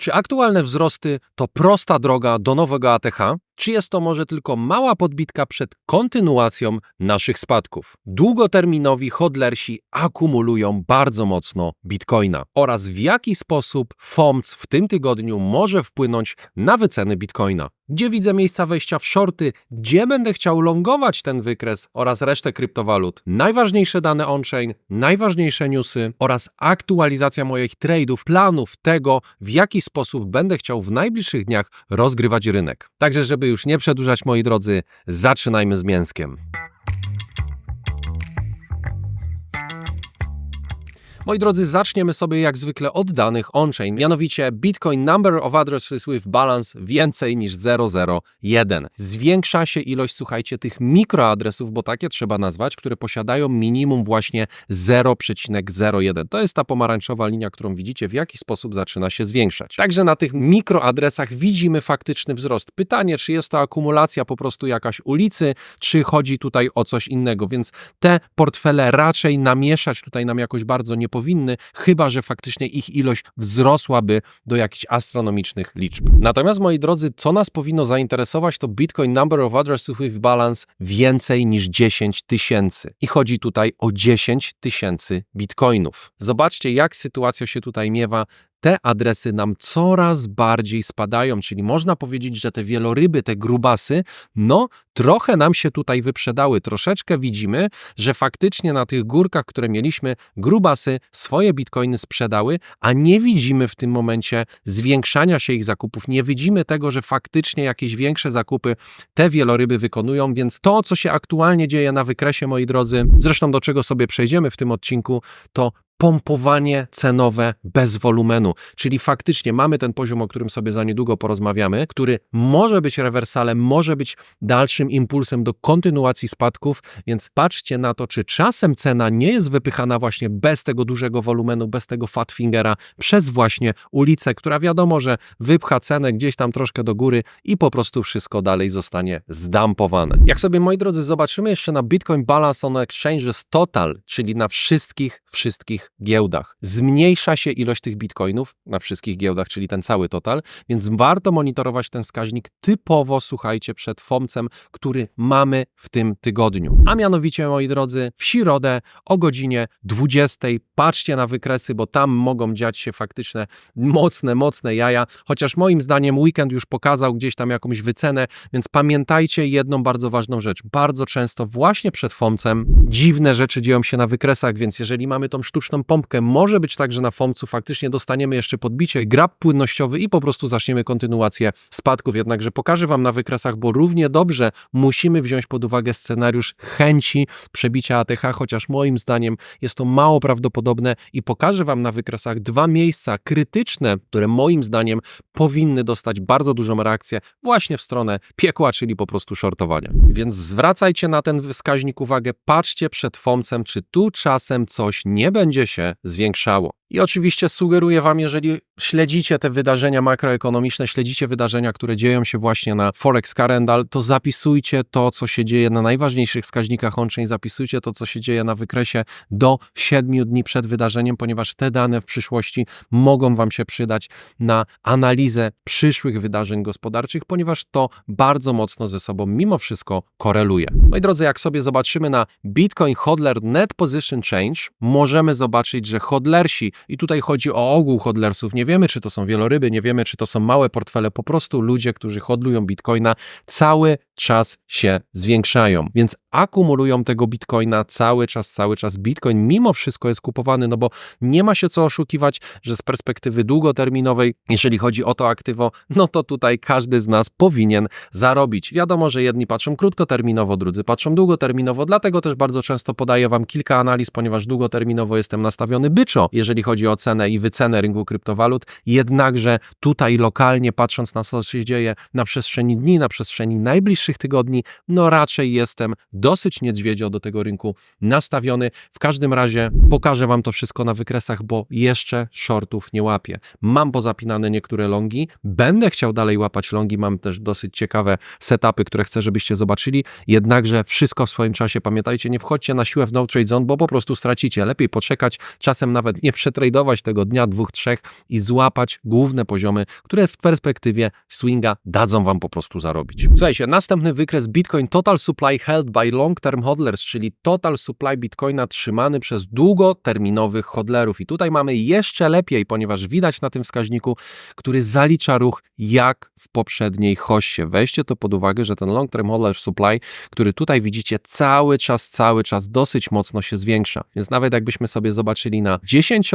Czy aktualne wzrosty to prosta droga do nowego ATH? Czy jest to może tylko mała podbitka przed kontynuacją naszych spadków? Długoterminowi hodlersi akumulują bardzo mocno bitcoina oraz w jaki sposób FOMC w tym tygodniu może wpłynąć na wyceny bitcoina? Gdzie widzę miejsca wejścia w shorty? Gdzie będę chciał longować ten wykres oraz resztę kryptowalut? Najważniejsze dane on-chain, najważniejsze newsy oraz aktualizacja moich tradeów, planów tego, w jaki sposób będę chciał w najbliższych dniach rozgrywać rynek. Także, żeby już nie przedłużać, moi drodzy, zaczynajmy z mięskiem. Moi drodzy, zaczniemy sobie jak zwykle od danych on-chain, mianowicie Bitcoin Number of Addresses with Balance więcej niż 001. Zwiększa się ilość, słuchajcie, tych mikroadresów, bo takie trzeba nazwać, które posiadają minimum właśnie 0,01. To jest ta pomarańczowa linia, którą widzicie, w jaki sposób zaczyna się zwiększać. Także na tych mikroadresach widzimy faktyczny wzrost. Pytanie, czy jest to akumulacja po prostu jakaś ulicy, czy chodzi tutaj o coś innego, więc te portfele raczej namieszać tutaj nam jakoś bardzo nie powinny, chyba że faktycznie ich ilość wzrosłaby do jakichś astronomicznych liczb. Natomiast, moi drodzy, co nas powinno zainteresować, to Bitcoin Number of Addresses with Balance więcej niż 10 tysięcy. I chodzi tutaj o 10 tysięcy bitcoinów. Zobaczcie, jak sytuacja się tutaj miewa te adresy nam coraz bardziej spadają, czyli można powiedzieć, że te wieloryby, te grubasy, no trochę nam się tutaj wyprzedały. Troszeczkę widzimy, że faktycznie na tych górkach, które mieliśmy, grubasy swoje bitcoiny sprzedały, a nie widzimy w tym momencie zwiększania się ich zakupów. Nie widzimy tego, że faktycznie jakieś większe zakupy te wieloryby wykonują, więc to, co się aktualnie dzieje na wykresie, moi drodzy, zresztą do czego sobie przejdziemy w tym odcinku, to pompowanie cenowe bez wolumenu. Czyli faktycznie mamy ten poziom, o którym sobie za niedługo porozmawiamy, który może być rewersalem, może być dalszym impulsem do kontynuacji spadków, więc patrzcie na to, czy czasem cena nie jest wypychana właśnie bez tego dużego wolumenu, bez tego fat fingera, przez właśnie ulicę, która wiadomo, że wypcha cenę gdzieś tam troszkę do góry i po prostu wszystko dalej zostanie zdampowane. Jak sobie, moi drodzy, zobaczymy jeszcze na Bitcoin Balance on Exchanges Total, czyli na wszystkich, wszystkich giełdach. Zmniejsza się ilość tych bitcoinów na wszystkich giełdach, czyli ten cały total, więc warto monitorować ten wskaźnik typowo, słuchajcie, przed FOMCem, który mamy w tym tygodniu. A mianowicie, moi drodzy, w środę o godzinie 20 patrzcie na wykresy, bo tam mogą dziać się faktyczne mocne, mocne jaja, chociaż moim zdaniem weekend już pokazał gdzieś tam jakąś wycenę, więc pamiętajcie jedną bardzo ważną rzecz. Bardzo często właśnie przed FOMCem dziwne rzeczy dzieją się na wykresach, więc jeżeli mamy tą sztuczną pompkę, może być tak, że na FOMCu faktycznie dostaniemy jeszcze podbicie, grab płynnościowy i po prostu zaczniemy kontynuację spadków. Jednakże pokażę Wam na wykresach, bo równie dobrze musimy wziąć pod uwagę scenariusz chęci przebicia ATH, chociaż moim zdaniem jest to mało prawdopodobne i pokażę Wam na wykresach dwa miejsca krytyczne, które moim zdaniem powinny dostać bardzo dużą reakcję właśnie w stronę piekła, czyli po prostu shortowania. Więc zwracajcie na ten wskaźnik uwagę, patrzcie przed FOMCem, czy tu czasem coś nie będzie się zwiększało. I oczywiście sugeruję Wam, jeżeli śledzicie te wydarzenia makroekonomiczne, śledzicie wydarzenia, które dzieją się właśnie na Forex Calendar, to zapisujcie to, co się dzieje na najważniejszych wskaźnikach on-chain, zapisujcie to, co się dzieje na wykresie do 7 dni przed wydarzeniem, ponieważ te dane w przyszłości mogą Wam się przydać na analizę przyszłych wydarzeń gospodarczych, ponieważ to bardzo mocno ze sobą mimo wszystko koreluje. Moi drodzy, jak sobie zobaczymy na Bitcoin Hodler Net Position Change, możemy zobaczyć, że hodlersi i tutaj chodzi o ogół hodlersów. Nie wiemy, czy to są wieloryby, nie wiemy, czy to są małe portfele. Po prostu ludzie, którzy hodlują bitcoina, cały czas się zwiększają. Więc akumulują tego bitcoina cały czas, cały czas. Bitcoin mimo wszystko jest kupowany, no bo nie ma się co oszukiwać, że z perspektywy długoterminowej, jeżeli chodzi o to aktywo, no to tutaj każdy z nas powinien zarobić. Wiadomo, że jedni patrzą krótkoterminowo, drudzy patrzą długoterminowo, dlatego też bardzo często podaję Wam kilka analiz, ponieważ długoterminowo jestem nastawiony byczo, jeżeli chodzi o cenę i wycenę rynku kryptowalut. Jednakże tutaj lokalnie, patrząc na to, co się dzieje na przestrzeni dni, na przestrzeni najbliższych tygodni, no raczej jestem dosyć niedźwiedzio do tego rynku nastawiony. W każdym razie pokażę Wam to wszystko na wykresach, bo jeszcze shortów nie łapię. Mam pozapinane niektóre longi, będę chciał dalej łapać longi, mam też dosyć ciekawe setupy, które chcę, żebyście zobaczyli, jednakże wszystko w swoim czasie. Pamiętajcie, nie wchodźcie na siłę w no trade zone, bo po prostu stracicie. Lepiej poczekać, czasem nawet nie potradować tego dnia, dwóch, trzech i złapać główne poziomy, które w perspektywie swinga dadzą wam po prostu zarobić. Słuchajcie, następny wykres Bitcoin Total Supply Held by Long Term Hodlers, czyli total supply Bitcoina trzymany przez długoterminowych hodlerów. I tutaj mamy jeszcze lepiej, ponieważ widać na tym wskaźniku, który zalicza ruch jak w poprzedniej hoście. Weźcie to pod uwagę, że ten Long Term Hodler Supply, który tutaj widzicie cały czas, cały czas dosyć mocno się zwiększa. Więc nawet jakbyśmy sobie zobaczyli na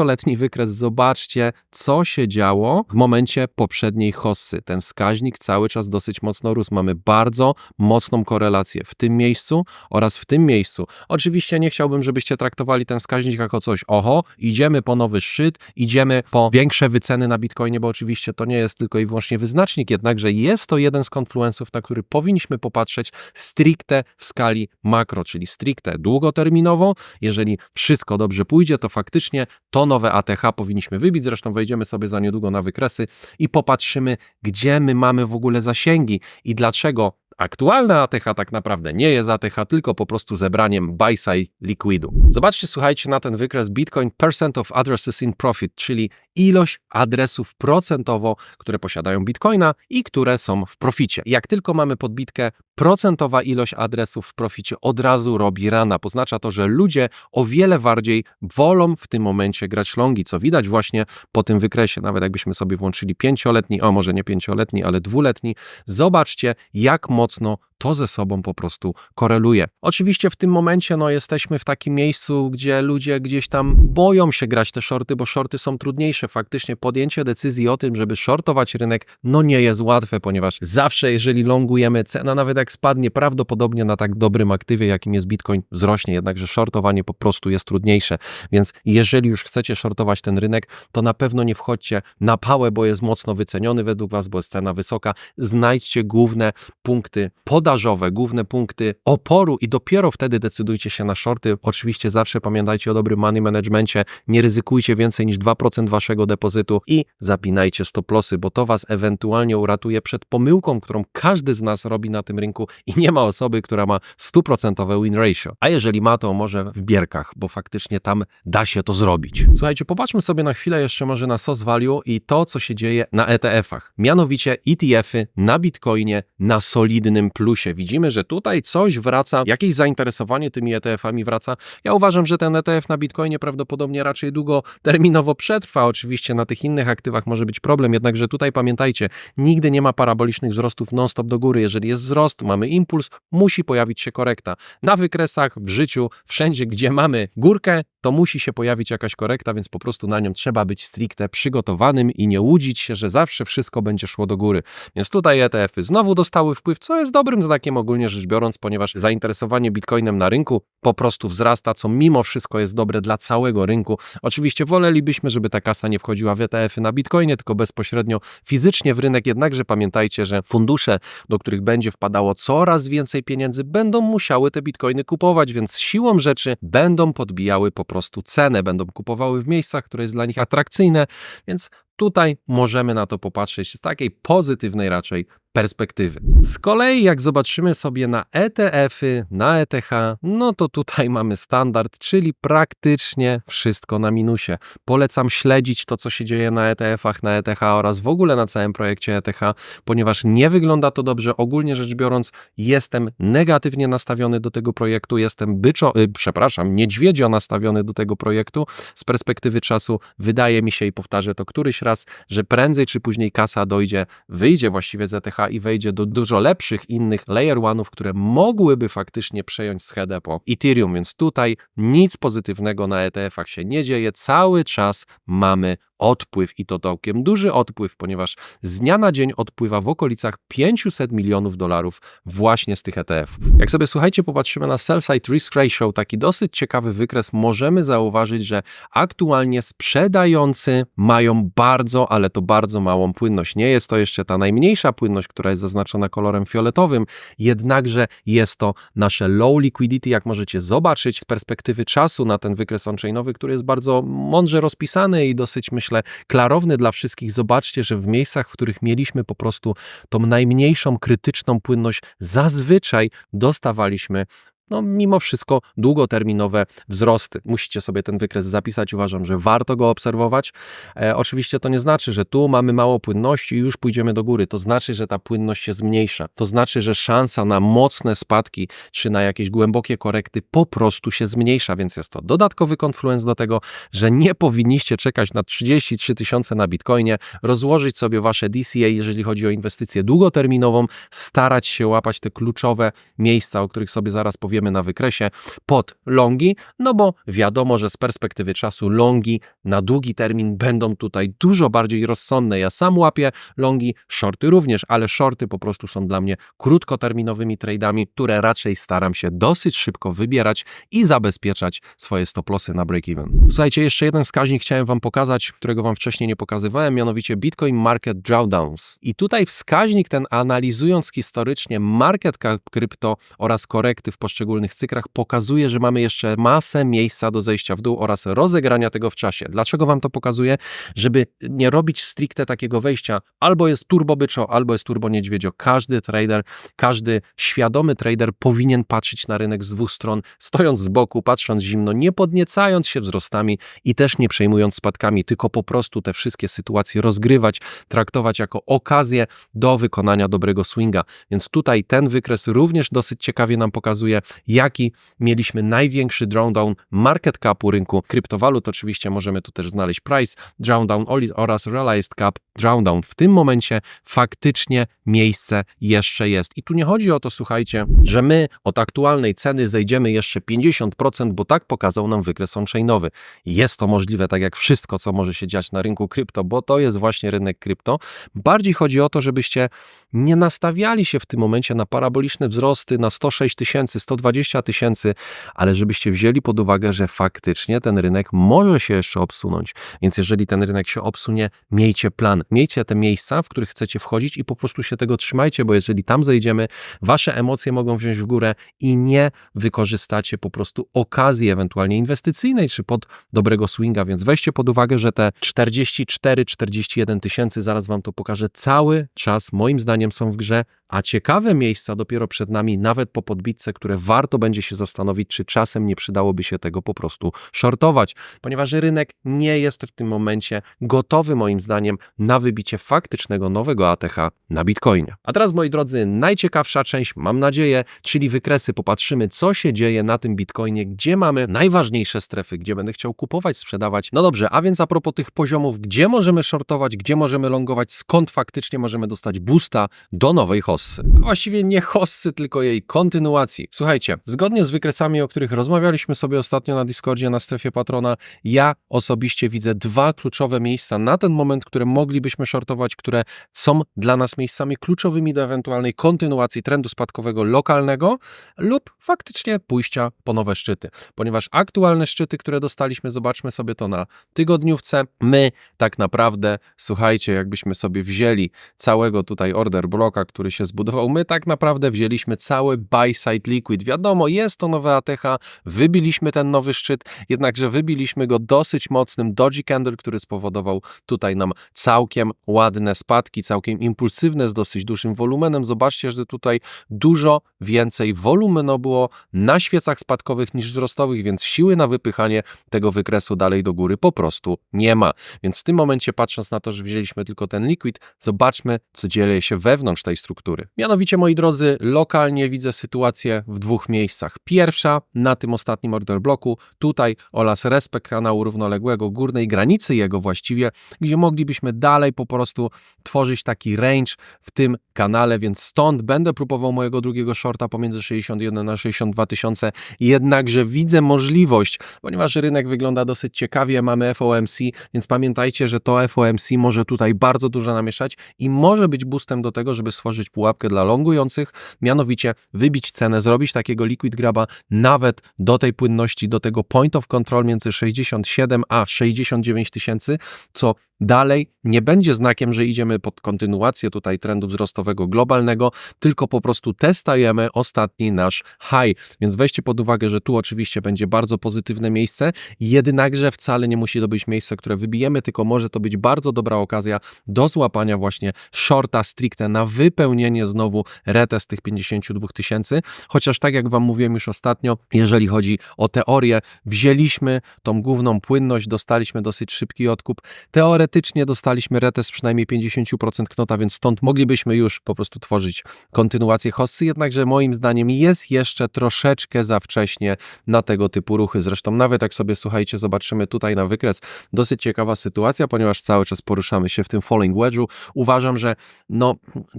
10-letni wykres, zobaczcie, co się działo w momencie poprzedniej hossy. Ten wskaźnik cały czas dosyć mocno rósł. Mamy bardzo mocną korelację w tym miejscu oraz w tym miejscu. Oczywiście nie chciałbym, żebyście traktowali ten wskaźnik jako coś, oho, idziemy po nowy szczyt, idziemy po większe wyceny na Bitcoinie, bo oczywiście to nie jest tylko i wyłącznie wyznacznik, jednakże jest to jeden z konfluensów, na który powinniśmy popatrzeć stricte w skali makro, czyli stricte długoterminowo. Jeżeli wszystko dobrze pójdzie, to faktycznie to nowe ATH powinniśmy wybić. Zresztą wejdziemy sobie za niedługo na wykresy i popatrzymy, gdzie my mamy w ogóle zasięgi i dlaczego Aktualna ATH tak naprawdę nie jest ATH, tylko po prostu zebraniem buy-side likwidu. Zobaczcie, słuchajcie na ten wykres Bitcoin percent of addresses in profit, czyli ilość adresów procentowo, które posiadają Bitcoina i które są w proficie. Jak tylko mamy podbitkę, procentowa ilość adresów w proficie od razu robi rana. Oznacza to, że ludzie o wiele bardziej wolą w tym momencie grać longi, co widać właśnie po tym wykresie. Nawet jakbyśmy sobie włączyli pięcioletni, o może nie pięcioletni, ale dwuletni, zobaczcie, jak mocno to ze sobą po prostu koreluje. Oczywiście w tym momencie no, jesteśmy w takim miejscu, gdzie ludzie gdzieś tam boją się grać te shorty, bo shorty są trudniejsze. Faktycznie podjęcie decyzji o tym, żeby shortować rynek, no nie jest łatwe, ponieważ zawsze jeżeli longujemy, cena nawet jak spadnie, prawdopodobnie na tak dobrym aktywie, jakim jest Bitcoin, wzrośnie, jednakże shortowanie po prostu jest trudniejsze. Więc jeżeli już chcecie shortować ten rynek, to na pewno nie wchodźcie na pałę, bo jest mocno wyceniony według Was, bo jest cena wysoka. Znajdźcie główne punkty pod podażowe, główne punkty oporu i dopiero wtedy decydujcie się na shorty. Oczywiście zawsze pamiętajcie o dobrym money managemencie, nie ryzykujcie więcej niż 2% waszego depozytu i zapinajcie stop lossy, bo to was ewentualnie uratuje przed pomyłką, którą każdy z nas robi na tym rynku i nie ma osoby, która ma 100% win ratio. A jeżeli ma, to może w bierkach, bo faktycznie tam da się to zrobić. Słuchajcie, popatrzmy sobie na chwilę jeszcze może na SOS Value i to, co się dzieje na ETF-ach. Mianowicie ETF-y na Bitcoinie na solidnym plusie plusie. Widzimy, że tutaj coś wraca, jakieś zainteresowanie tymi ETF-ami wraca. Ja uważam, że ten ETF na Bitcoinie prawdopodobnie raczej długoterminowo przetrwa. Oczywiście na tych innych aktywach może być problem, jednakże tutaj pamiętajcie, nigdy nie ma parabolicznych wzrostów non-stop do góry. Jeżeli jest wzrost, mamy impuls, musi pojawić się korekta. Na wykresach, w życiu, wszędzie, gdzie mamy górkę, to musi się pojawić jakaś korekta, więc po prostu na nią trzeba być stricte przygotowanym i nie łudzić się, że zawsze wszystko będzie szło do góry. Więc tutaj ETF-y znowu dostały wpływ, co jest dobrym znakiem ogólnie rzecz biorąc, ponieważ zainteresowanie bitcoinem na rynku po prostu wzrasta, co mimo wszystko jest dobre dla całego rynku. Oczywiście wolelibyśmy, żeby ta kasa nie wchodziła w ETF-y na bitcoinie, tylko bezpośrednio fizycznie w rynek, jednakże pamiętajcie, że fundusze, do których będzie wpadało coraz więcej pieniędzy, będą musiały te bitcoiny kupować, więc siłą rzeczy będą podbijały po prostu cenę, będą kupowały w miejscach, które jest dla nich atrakcyjne, więc Tutaj możemy na to popatrzeć z takiej pozytywnej raczej perspektywy. Z kolei jak zobaczymy sobie na ETF-y, na ETH, no to tutaj mamy standard, czyli praktycznie wszystko na minusie. Polecam śledzić to, co się dzieje na ETF-ach, na ETH oraz w ogóle na całym projekcie ETH, ponieważ nie wygląda to dobrze. Ogólnie rzecz biorąc, jestem negatywnie nastawiony do tego projektu, jestem byczo, yy, przepraszam, niedźwiedzio nastawiony do tego projektu. Z perspektywy czasu wydaje mi się i powtarzę to któryś raz, że prędzej czy później kasa dojdzie, wyjdzie właściwie z ETH i wejdzie do dużo lepszych innych layer one'ów, które mogłyby faktycznie przejąć schedę po Ethereum, więc tutaj nic pozytywnego na ETF-ach się nie dzieje. Cały czas mamy odpływ i to całkiem duży odpływ, ponieważ z dnia na dzień odpływa w okolicach 500 milionów dolarów właśnie z tych ETF-ów. Jak sobie słuchajcie, popatrzymy na sell-side risk ratio, taki dosyć ciekawy wykres, możemy zauważyć, że aktualnie sprzedający mają bardzo, ale to bardzo małą płynność. Nie jest to jeszcze ta najmniejsza płynność, która jest zaznaczona kolorem fioletowym, jednakże jest to nasze low liquidity, jak możecie zobaczyć z perspektywy czasu na ten wykres on-chainowy, który jest bardzo mądrze rozpisany i dosyć myślę myślę, klarowny dla wszystkich. Zobaczcie, że w miejscach, w których mieliśmy po prostu tą najmniejszą krytyczną płynność, zazwyczaj dostawaliśmy no mimo wszystko długoterminowe wzrosty. Musicie sobie ten wykres zapisać, uważam, że warto go obserwować. E, oczywiście to nie znaczy, że tu mamy mało płynności i już pójdziemy do góry. To znaczy, że ta płynność się zmniejsza. To znaczy, że szansa na mocne spadki czy na jakieś głębokie korekty po prostu się zmniejsza, więc jest to dodatkowy konfluens do tego, że nie powinniście czekać na 33 tysiące na Bitcoinie, rozłożyć sobie wasze DCA, jeżeli chodzi o inwestycję długoterminową, starać się łapać te kluczowe miejsca, o których sobie zaraz powiemy na wykresie, pod longi, no bo wiadomo, że z perspektywy czasu longi na długi termin będą tutaj dużo bardziej rozsądne. Ja sam łapię longi, shorty również, ale shorty po prostu są dla mnie krótkoterminowymi tradeami, które raczej staram się dosyć szybko wybierać i zabezpieczać swoje stop lossy na break-even. Słuchajcie, jeszcze jeden wskaźnik chciałem Wam pokazać, którego Wam wcześniej nie pokazywałem, mianowicie Bitcoin Market Drawdowns. I tutaj wskaźnik ten, analizując historycznie market krypto oraz korekty w poszczególnych cyklach, pokazuje, że mamy jeszcze masę miejsca do zejścia w dół oraz rozegrania tego w czasie. Dlaczego Wam to pokazuję? Żeby nie robić stricte takiego wejścia, albo jest turbo byczo, albo jest turbo niedźwiedzio. Każdy trader, każdy świadomy trader powinien patrzeć na rynek z dwóch stron, stojąc z boku, patrząc zimno, nie podniecając się wzrostami i też nie przejmując spadkami, tylko po prostu te wszystkie sytuacje rozgrywać, traktować jako okazję do wykonania dobrego swinga. Więc tutaj ten wykres również dosyć ciekawie nam pokazuje, jaki mieliśmy największy drawdown market capu rynku kryptowalut. Oczywiście możemy tu też znaleźć price drawdown oraz realized cap drawdown. W tym momencie faktycznie miejsce jeszcze jest. I tu nie chodzi o to, słuchajcie, że my od aktualnej ceny zejdziemy jeszcze 50%, bo tak pokazał nam wykres on-chainowy. Jest to możliwe, tak jak wszystko, co może się dziać na rynku krypto, bo to jest właśnie rynek krypto. Bardziej chodzi o to, żebyście nie nastawiali się w tym momencie na paraboliczne wzrosty na 106 tysięcy, 120 tysięcy, ale żebyście wzięli pod uwagę, że faktycznie ten rynek może się jeszcze obsunąć. Więc jeżeli ten rynek się obsunie, miejcie plan, miejcie te miejsca, w których chcecie wchodzić i po prostu się tego trzymajcie, bo jeżeli tam zejdziemy, wasze emocje mogą wziąć w górę i nie wykorzystacie po prostu okazji ewentualnie inwestycyjnej czy pod dobrego swinga, więc weźcie pod uwagę, że te 44-41 tysięcy, zaraz wam to pokażę, cały czas moim zdaniem są w grze, a ciekawe miejsca dopiero przed nami, nawet po podbitce, które warto będzie się zastanowić, czy czasem nie przydałoby się tego po prostu shortować, ponieważ rynek nie jest w tym momencie gotowy moim zdaniem na wybicie faktycznego nowego ATH na Bitcoinie. A teraz moi drodzy, najciekawsza część, mam nadzieję, czyli wykresy. Popatrzymy, co się dzieje na tym Bitcoinie, gdzie mamy najważniejsze strefy, gdzie będę chciał kupować, sprzedawać. No dobrze, a więc a propos tych poziomów, gdzie możemy shortować, gdzie możemy longować, skąd faktycznie możemy dostać boosta do nowej hossy. A właściwie nie hossy, tylko jej kontynuacji. Słuchajcie, zgodnie z wykresami, o których rozmawialiśmy sobie ostatnio na Discordzie, na strefie patrona, ja osobiście widzę dwa kluczowe miejsca na ten moment, które moglibyśmy shortować, które są dla nas miejscami kluczowymi do ewentualnej kontynuacji trendu spadkowego lokalnego lub faktycznie pójścia po nowe szczyty. Ponieważ aktualne szczyty, które dostaliśmy, zobaczmy sobie to na tygodniówce, my tak naprawdę, słuchajcie, jakbyśmy sobie wzięli całego tutaj order bloka, który się zbudował, my tak naprawdę wzięliśmy cały buy side liquid. Wiadomo, jest to nowe ATH, wybiliśmy ten nowy szczyt, jednakże wybiliśmy go dosyć mocnym doji candle, który spowodował tutaj nam całkiem ładne spadki, całkiem impulsywne, z dosyć dużym wolumenem. Zobaczcie, że tutaj dużo więcej wolumenu było na świecach spadkowych niż wzrostowych, więc siły na wypychanie tego wykresu dalej do góry po prostu nie ma. Więc w tym momencie, patrząc na to, że wzięliśmy tylko ten liquid, zobaczmy, co dzieje się wewnątrz tej struktury. Mianowicie, moi drodzy, lokalnie widzę sytuację w dwóch miejscach. Pierwsza, na tym ostatnim order bloku, tutaj oraz respekt kanału równoległego, górnej granicy jego właściwie, gdzie moglibyśmy dalej po prostu tworzyć taki range w tym kanale, więc stąd będę próbował mojego drugiego shorta pomiędzy 61 na 62 tysiące, jednakże widzę możliwość, ponieważ rynek wygląda dosyć ciekawie, mamy FOMC, więc pamiętajcie, że to FOMC może tutaj bardzo dużo namieszać i może być boostem do tego, żeby stworzyć pułapkę dla longujących, mianowicie wybić cenę, zrobić takiego liquid graba nawet do tej płynności, do tego point of control między 67 a 69 tysięcy, co dalej nie będzie znakiem, że idziemy pod kontynuację tutaj trendu wzrostowego globalnego, tylko po prostu testajemy ostatni nasz high. Więc weźcie pod uwagę, że tu oczywiście będzie bardzo pozytywne miejsce, jednakże wcale nie musi to być miejsce, które wybijemy, tylko może to być bardzo dobra okazja do złapania właśnie shorta stricte na wypełnienie znowu retest tych 52 tysięcy, chociaż tak jak wam mówiłem już ostatnio, jeżeli chodzi o teorię, wzięliśmy tą główną płynność, dostaliśmy dosyć szybki odkup, teoretycznie dostaliśmy retest przynajmniej 50% knota, więc stąd moglibyśmy już po prostu tworzyć kontynuację hossy, jednakże moim zdaniem jest jeszcze troszeczkę za wcześnie na tego typu ruchy. Zresztą nawet jak sobie, słuchajcie, zobaczymy tutaj na wykres, dosyć ciekawa sytuacja, ponieważ cały czas poruszamy się w tym falling wedge'u. Uważam, że no,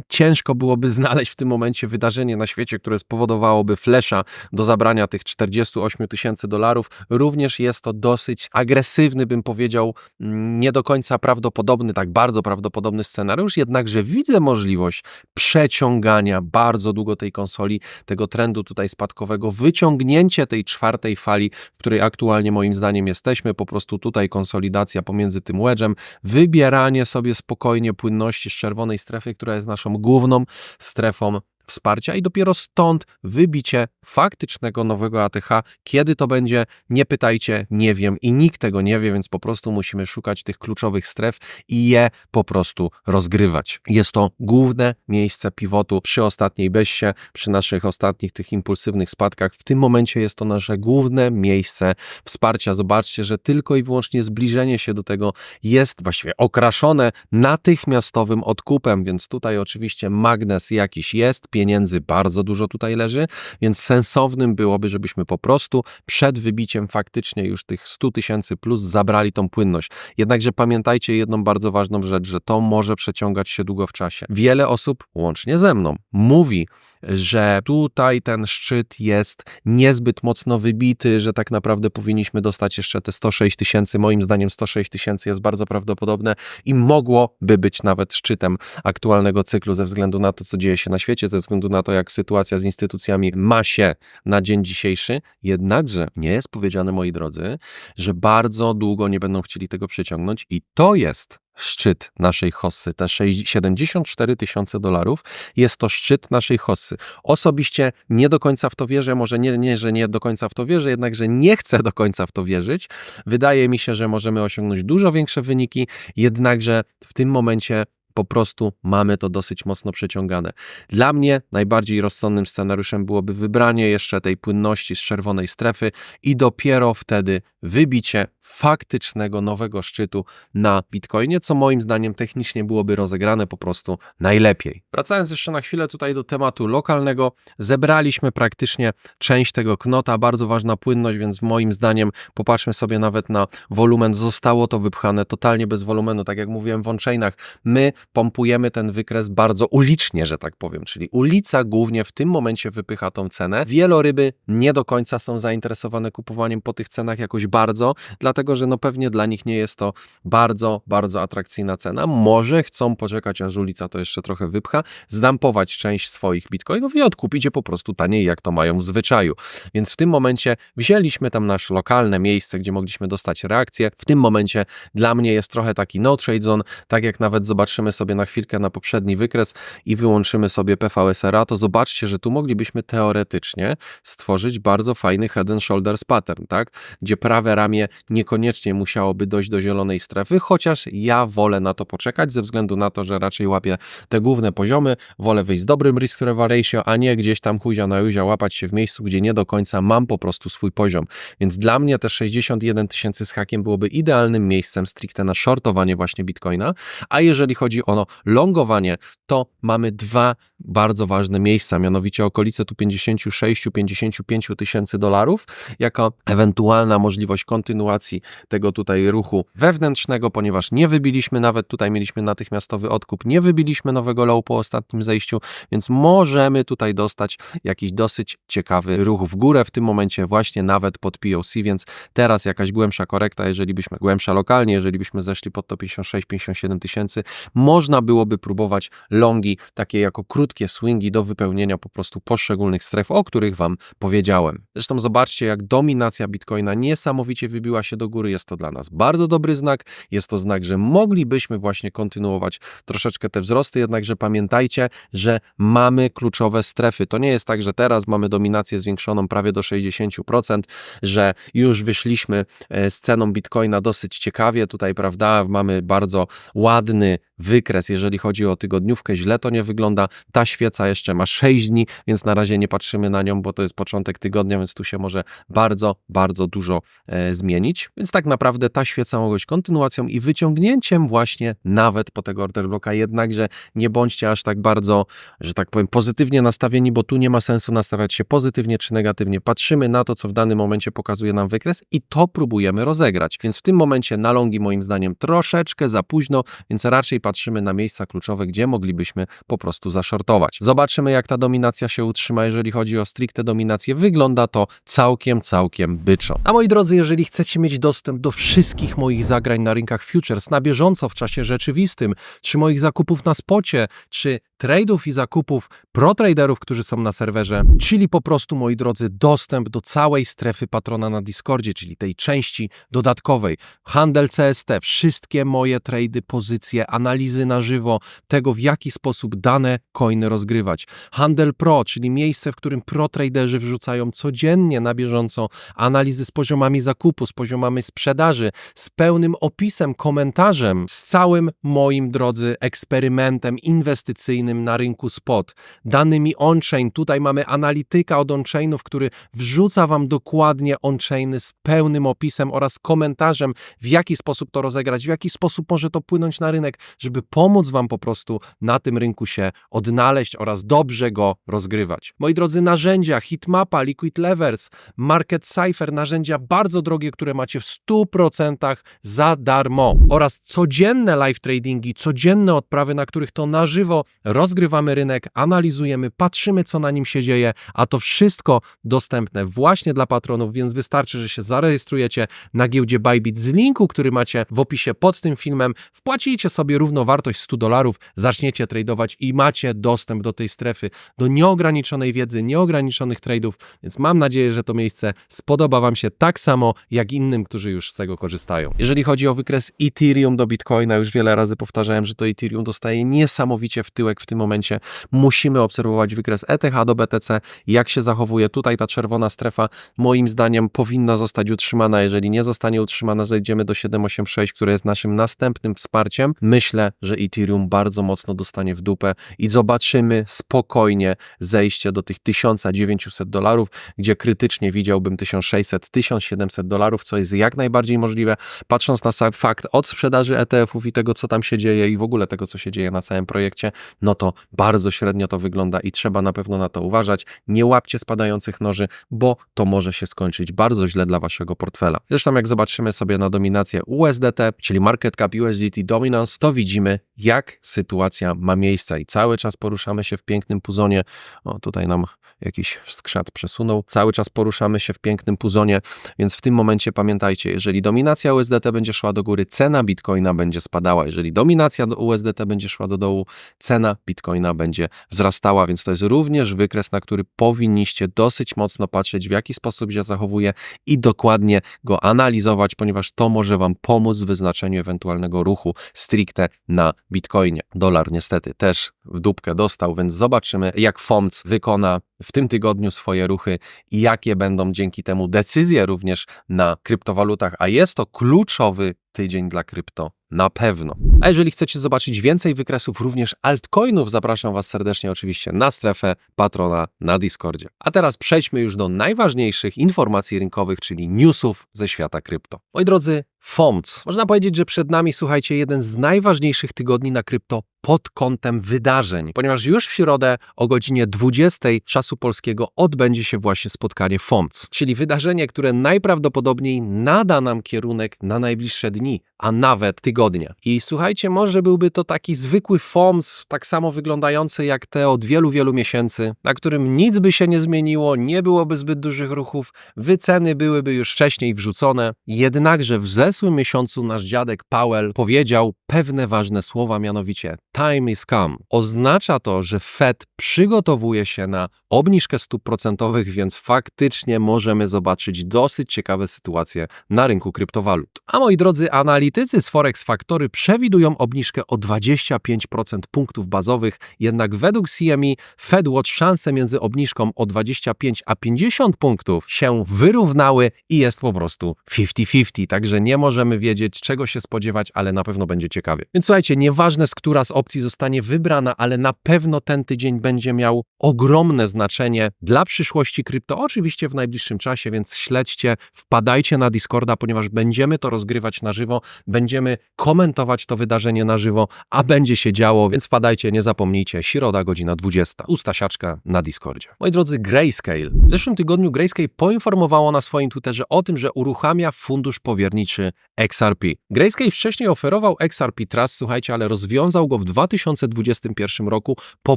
ciężko byłoby znaleźć w tym momencie wydarzenie na świecie, które spowodowałoby flesza do zabrania tych 48 tysięcy dolarów. Również jest to dosyć agresywny, bym powiedział, mm, nie do końca prawdopodobny, tak bardzo prawdopodobny scenariusz, jednakże widzę możliwość przeciągania bardzo długo tej konsoli, tego trendu tutaj spadkowego, wyciągnięcie tej czwartej fali, w której aktualnie moim zdaniem jesteśmy, po prostu tutaj konsolidacja pomiędzy tym wedge'em, wybieranie sobie spokojnie płynności z czerwonej strefy, która jest naszą główną strefą wsparcia i dopiero stąd wybicie faktycznego nowego ATH. Kiedy to będzie, nie pytajcie, nie wiem i nikt tego nie wie, więc po prostu musimy szukać tych kluczowych stref i je po prostu rozgrywać. Jest to główne miejsce pivotu przy ostatniej beście, przy naszych ostatnich tych impulsywnych spadkach. W tym momencie jest to nasze główne miejsce wsparcia. Zobaczcie, że tylko i wyłącznie zbliżenie się do tego jest właściwie okraszone natychmiastowym odkupem, więc tutaj oczywiście magnes jakiś jest, pieniędzy bardzo dużo tutaj leży, więc sensownym byłoby, żebyśmy po prostu przed wybiciem faktycznie już tych 100 tysięcy plus zabrali tą płynność. Jednakże pamiętajcie jedną bardzo ważną rzecz, że to może przeciągać się długo w czasie. Wiele osób, łącznie ze mną, mówi, że tutaj ten szczyt jest niezbyt mocno wybity, że tak naprawdę powinniśmy dostać jeszcze te 106 tysięcy. Moim zdaniem 106 tysięcy jest bardzo prawdopodobne i mogłoby być nawet szczytem aktualnego cyklu ze względu na to, co dzieje się na świecie, ze względu na to, jak sytuacja z instytucjami ma się na dzień dzisiejszy. Jednakże nie jest powiedziane, moi drodzy, że bardzo długo nie będą chcieli tego przeciągnąć i to jest szczyt naszej hossy, te 74 tysiące dolarów, jest to szczyt naszej hossy. Osobiście nie do końca w to wierzę, może nie, nie, że nie do końca w to wierzę, jednakże nie chcę do końca w to wierzyć. Wydaje mi się, że możemy osiągnąć dużo większe wyniki, jednakże w tym momencie po prostu mamy to dosyć mocno przeciągane. Dla mnie najbardziej rozsądnym scenariuszem byłoby wybranie jeszcze tej płynności z czerwonej strefy i dopiero wtedy wybicie faktycznego nowego szczytu na Bitcoinie, co moim zdaniem technicznie byłoby rozegrane po prostu najlepiej. Wracając jeszcze na chwilę tutaj do tematu lokalnego, zebraliśmy praktycznie część tego knota, bardzo ważna płynność, więc moim zdaniem popatrzmy sobie nawet na wolumen, zostało to wypchane totalnie bez wolumenu, tak jak mówiłem w on-chainach, my pompujemy ten wykres bardzo ulicznie, że tak powiem, czyli ulica głównie w tym momencie wypycha tą cenę. Wieloryby nie do końca są zainteresowane kupowaniem po tych cenach jakoś bardzo, dlatego że no pewnie dla nich nie jest to bardzo, bardzo atrakcyjna cena. Może chcą poczekać, aż ulica to jeszcze trochę wypcha, zdampować część swoich bitcoinów i odkupić je po prostu taniej, jak to mają w zwyczaju. Więc w tym momencie wzięliśmy tam nasze lokalne miejsce, gdzie mogliśmy dostać reakcję. W tym momencie dla mnie jest trochę taki no trade zone, tak jak nawet zobaczymy sobie na chwilkę na poprzedni wykres i wyłączymy sobie PVSR, to zobaczcie, że tu moglibyśmy teoretycznie stworzyć bardzo fajny head and shoulders pattern, tak? Gdzie prawe ramię niekoniecznie musiałoby dojść do zielonej strefy, chociaż ja wolę na to poczekać ze względu na to, że raczej łapię te główne poziomy, wolę wyjść z dobrym risk reward ratio, a nie gdzieś tam huzia na juzia łapać się w miejscu, gdzie nie do końca mam po prostu swój poziom. Więc dla mnie te 61 tysięcy z hakiem byłoby idealnym miejscem stricte na shortowanie właśnie Bitcoina, a jeżeli chodzi o no, longowanie, to mamy dwa bardzo ważne miejsca, mianowicie okolice tu 56-55 tysięcy dolarów, jako ewentualna możliwość kontynuacji tego tutaj ruchu wewnętrznego, ponieważ nie wybiliśmy, nawet tutaj mieliśmy natychmiastowy odkup, nie wybiliśmy nowego low po ostatnim zejściu, więc możemy tutaj dostać jakiś dosyć ciekawy ruch w górę, w tym momencie właśnie nawet pod POC, więc teraz jakaś głębsza korekta, jeżeli byśmy głębsza lokalnie, jeżeli byśmy zeszli pod to 56-57 tysięcy, można byłoby próbować longi, takie jako krótkie swingi do wypełnienia po prostu poszczególnych stref, o których Wam powiedziałem. Zresztą zobaczcie, jak dominacja Bitcoina niesamowicie wybiła się do góry. Jest to dla nas bardzo dobry znak. Jest to znak, że moglibyśmy właśnie kontynuować troszeczkę te wzrosty, jednakże pamiętajcie, że mamy kluczowe strefy. To nie jest tak, że teraz mamy dominację zwiększoną prawie do 60%, że już wyszliśmy e, z ceną Bitcoina dosyć ciekawie. Tutaj, prawda, mamy bardzo ładny wykres, jeżeli chodzi o tygodniówkę. Źle to nie wygląda. Ta świeca jeszcze ma 6 dni, więc na razie nie patrzymy na nią, bo to jest początek tygodnia, więc tu się może bardzo, bardzo dużo e, zmienić. Więc tak naprawdę ta świeca mogła być kontynuacją i wyciągnięciem właśnie nawet po tego order blocka. Jednakże nie bądźcie aż tak bardzo, że tak powiem, pozytywnie nastawieni, bo tu nie ma sensu nastawiać się pozytywnie czy negatywnie. Patrzymy na to, co w danym momencie pokazuje nam wykres i to próbujemy rozegrać. Więc w tym momencie na longi moim zdaniem troszeczkę za późno, więc raczej patrzymy na miejsca kluczowe, gdzie moglibyśmy po prostu zaszortować. Zobaczymy, jak ta dominacja się utrzyma. Jeżeli chodzi o stricte dominację, wygląda to całkiem, całkiem byczo. A moi drodzy, jeżeli chcecie mieć dostęp do wszystkich moich zagrań na rynkach futures na bieżąco w czasie rzeczywistym, czy moich zakupów na spocie, czy tradeów i zakupów pro-traderów, którzy są na serwerze, czyli po prostu, moi drodzy, dostęp do całej strefy patrona na Discordzie, czyli tej części dodatkowej. Handel CST, wszystkie moje trady, pozycje, analizy na żywo, tego w jaki sposób dane coiny rozgrywać. Handel Pro, czyli miejsce, w którym pro-traderzy wrzucają codziennie na bieżąco analizy z poziomami zakupu, z poziomami sprzedaży, z pełnym opisem, komentarzem, z całym moim, drodzy, eksperymentem inwestycyjnym na rynku spot, danymi on-chain. Tutaj mamy analityka od on-chainów, który wrzuca Wam dokładnie on-chainy z pełnym opisem oraz komentarzem, w jaki sposób to rozegrać, w jaki sposób może to płynąć na rynek, żeby pomóc Wam po prostu na tym rynku się odnaleźć oraz dobrze go rozgrywać. Moi drodzy, narzędzia, Hitmapa, Liquid Levers, Market Cypher, narzędzia bardzo drogie, które macie w 100% za darmo oraz codzienne live tradingi, codzienne odprawy, na których to na żywo rozgrywamy rynek, analizujemy, patrzymy, co na nim się dzieje, a to wszystko dostępne właśnie dla patronów, więc wystarczy, że się zarejestrujecie na giełdzie Bybit z linku, który macie w opisie pod tym filmem, wpłacicie sobie równowartość 100 dolarów, zaczniecie tradować i macie dostęp do tej strefy, do nieograniczonej wiedzy, nieograniczonych tradeów, więc mam nadzieję, że to miejsce spodoba Wam się tak samo jak innym, którzy już z tego korzystają. Jeżeli chodzi o wykres Ethereum do Bitcoina, już wiele razy powtarzałem, że to Ethereum dostaje niesamowicie w tyłek w tym momencie. Musimy obserwować wykres ETH do BTC, jak się zachowuje. Tutaj ta czerwona strefa moim zdaniem powinna zostać utrzymana. Jeżeli nie zostanie utrzymana, zejdziemy do 786, które jest naszym następnym wsparciem. Myślę, że Ethereum bardzo mocno dostanie w dupę i zobaczymy spokojnie zejście do tych 1900 dolarów, gdzie krytycznie widziałbym 1600-1700 dolarów, co jest jak najbardziej możliwe, patrząc na fakt od sprzedaży ETF-ów i tego, co tam się dzieje i w ogóle tego, co się dzieje na całym projekcie, no to bardzo średnio to wygląda i trzeba na pewno na to uważać. Nie łapcie spadających noży, bo to może się skończyć bardzo źle dla waszego portfela. Zresztą jak zobaczymy sobie na dominację USDT, czyli Market Cap USDT Dominance, to widzimy jak sytuacja ma miejsce i cały czas poruszamy się w pięknym puzonie. O, tutaj nam jakiś skrzat przesunął. Cały czas poruszamy się w pięknym puzonie, więc w tym momencie pamiętajcie, jeżeli dominacja USDT będzie szła do góry, cena Bitcoina będzie spadała. Jeżeli dominacja do USDT będzie szła do dołu, cena Bitcoina będzie wzrastała, więc to jest również wykres, na który powinniście dosyć mocno patrzeć, w jaki sposób się zachowuje i dokładnie go analizować, ponieważ to może Wam pomóc w wyznaczeniu ewentualnego ruchu stricte na Bitcoinie. Dolar niestety też w dupkę dostał, więc zobaczymy, jak FOMC wykona w tym tygodniu swoje ruchy i jakie będą dzięki temu decyzje również na kryptowalutach, a jest to kluczowy tydzień dla krypto na pewno. A jeżeli chcecie zobaczyć więcej wykresów również altcoinów, zapraszam Was serdecznie oczywiście na strefę patrona na Discordzie. A teraz przejdźmy już do najważniejszych informacji rynkowych, czyli newsów ze świata krypto. Moi drodzy, FOMC. Można powiedzieć, że przed nami, słuchajcie, jeden z najważniejszych tygodni na krypto pod kątem wydarzeń, ponieważ już w środę o godzinie 20 czasu polskiego odbędzie się właśnie spotkanie FOMC, czyli wydarzenie, które najprawdopodobniej nada nam kierunek na najbliższe dni, a nawet tygodnie. I słuchajcie, może byłby to taki zwykły FOMC, tak samo wyglądający jak te od wielu, wielu miesięcy, na którym nic by się nie zmieniło, nie byłoby zbyt dużych ruchów, wyceny byłyby już wcześniej wrzucone. Jednakże w zeszłym miesiącu nasz dziadek Powell powiedział pewne ważne słowa, mianowicie time is come. Oznacza to, że Fed przygotowuje się na obniżkę stóp procentowych, więc faktycznie możemy zobaczyć dosyć ciekawe sytuacje na rynku kryptowalut. A moi drodzy, analitycy z Forex Factory przewidują obniżkę o 25% punktów bazowych, jednak według CME Fed Watch szanse między obniżką o 25 a 50 punktów się wyrównały i jest po prostu 50-50, także nie możemy wiedzieć czego się spodziewać, ale na pewno będzie ciekawie. Więc słuchajcie, nieważne z która z opcji zostanie wybrana, ale na pewno ten tydzień będzie miał ogromne znaczenie dla przyszłości krypto, oczywiście w najbliższym czasie, więc śledźcie, wpadajcie na Discorda, ponieważ będziemy to rozgrywać na żywo, będziemy komentować to wydarzenie na żywo, a będzie się działo, więc wpadajcie, nie zapomnijcie, środa, godzina 20, ustasiaczka na Discordzie. Moi drodzy, Grayscale. W zeszłym tygodniu Grayscale poinformowało na swoim Twitterze o tym, że uruchamia fundusz powierniczy XRP. Grayscale wcześniej oferował XRP Trust, słuchajcie, ale rozwiązał go w 2021 roku po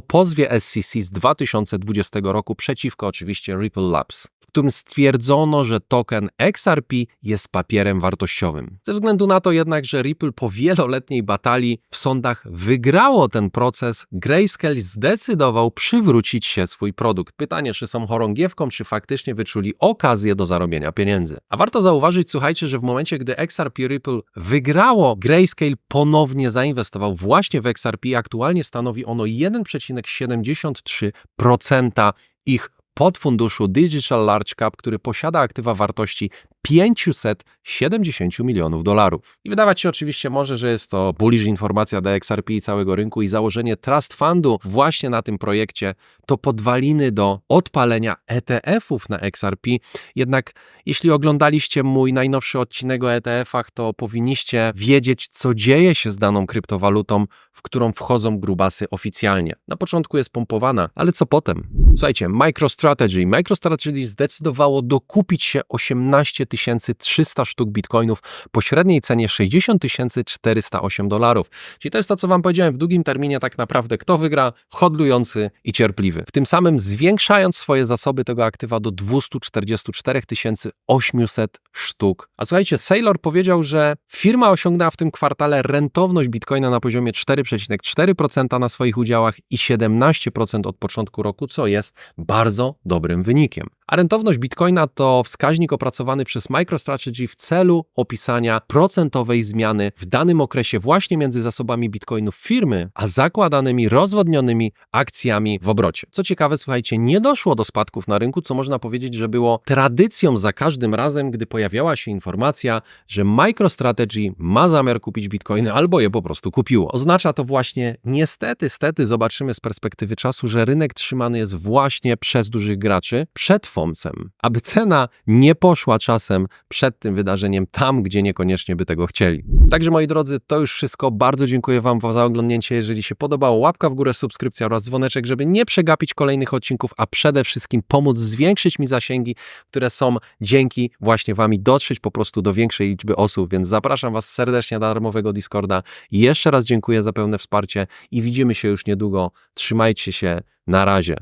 pozwie SEC z 2020 roku przeciwko oczywiście Ripple Labs, w którym stwierdzono, że token XRP jest papierem wartościowym. Ze względu na to jednak, że Ripple po wieloletniej batalii w sądach wygrało ten proces, Grayscale zdecydował przywrócić się swój produkt. Pytanie, czy są chorągiewką, czy faktycznie wyczuli okazję do zarobienia pieniędzy. A warto zauważyć, słuchajcie, że w momencie, gdy XRP Ripple wygrało, Grayscale ponownie zainwestował właśnie w. Aktualnie stanowi ono 1,73% ich podfunduszu Digital Large Cap, który posiada aktywa wartości 570 milionów dolarów. I wydawać się oczywiście może, że jest to bullish informacja dla XRP i całego rynku i założenie Trust Fundu właśnie na tym projekcie to podwaliny do odpalenia ETF-ów na XRP. Jednak jeśli oglądaliście mój najnowszy odcinek o ETF-ach, to powinniście wiedzieć, co dzieje się z daną kryptowalutą, w którą wchodzą grubasy oficjalnie. Na początku jest pompowana, ale co potem? Słuchajcie, MicroStrategy. MicroStrategy zdecydowało dokupić się 18 300 sztuk bitcoinów po średniej cenie 60 408 dolarów. Czyli to jest to, co Wam powiedziałem w długim terminie, tak naprawdę kto wygra? Hodlujący i cierpliwy. W tym samym zwiększając swoje zasoby tego aktywa do 244 800 sztuk. A słuchajcie, Saylor powiedział, że firma osiągnęła w tym kwartale rentowność bitcoina na poziomie 4,4% na swoich udziałach i 17% od początku roku, co jest bardzo dobrym wynikiem. A rentowność bitcoina to wskaźnik opracowany przez MicroStrategy w celu opisania procentowej zmiany w danym okresie właśnie między zasobami bitcoinów firmy, a zakładanymi rozwodnionymi akcjami w obrocie. Co ciekawe, słuchajcie, nie doszło do spadków na rynku, co można powiedzieć, że było tradycją za każdym razem, gdy pojawiała się informacja, że MicroStrategy ma zamiar kupić bitcoiny albo je po prostu kupiło. Oznacza to właśnie, niestety, stety, zobaczymy z perspektywy czasu, że rynek trzymany jest właśnie przez dużych graczy przed Aby cena nie poszła czasem przed tym wydarzeniem tam, gdzie niekoniecznie by tego chcieli. Także moi drodzy, to już wszystko. Bardzo dziękuję Wam za oglądnięcie. Jeżeli się podobało, łapka w górę, subskrypcja oraz dzwoneczek, żeby nie przegapić kolejnych odcinków, a przede wszystkim pomóc zwiększyć mi zasięgi, które są dzięki właśnie Wami dotrzeć po prostu do większej liczby osób, więc zapraszam Was serdecznie na darmowego Discorda. Jeszcze raz dziękuję za pełne wsparcie i widzimy się już niedługo. Trzymajcie się. Na razie.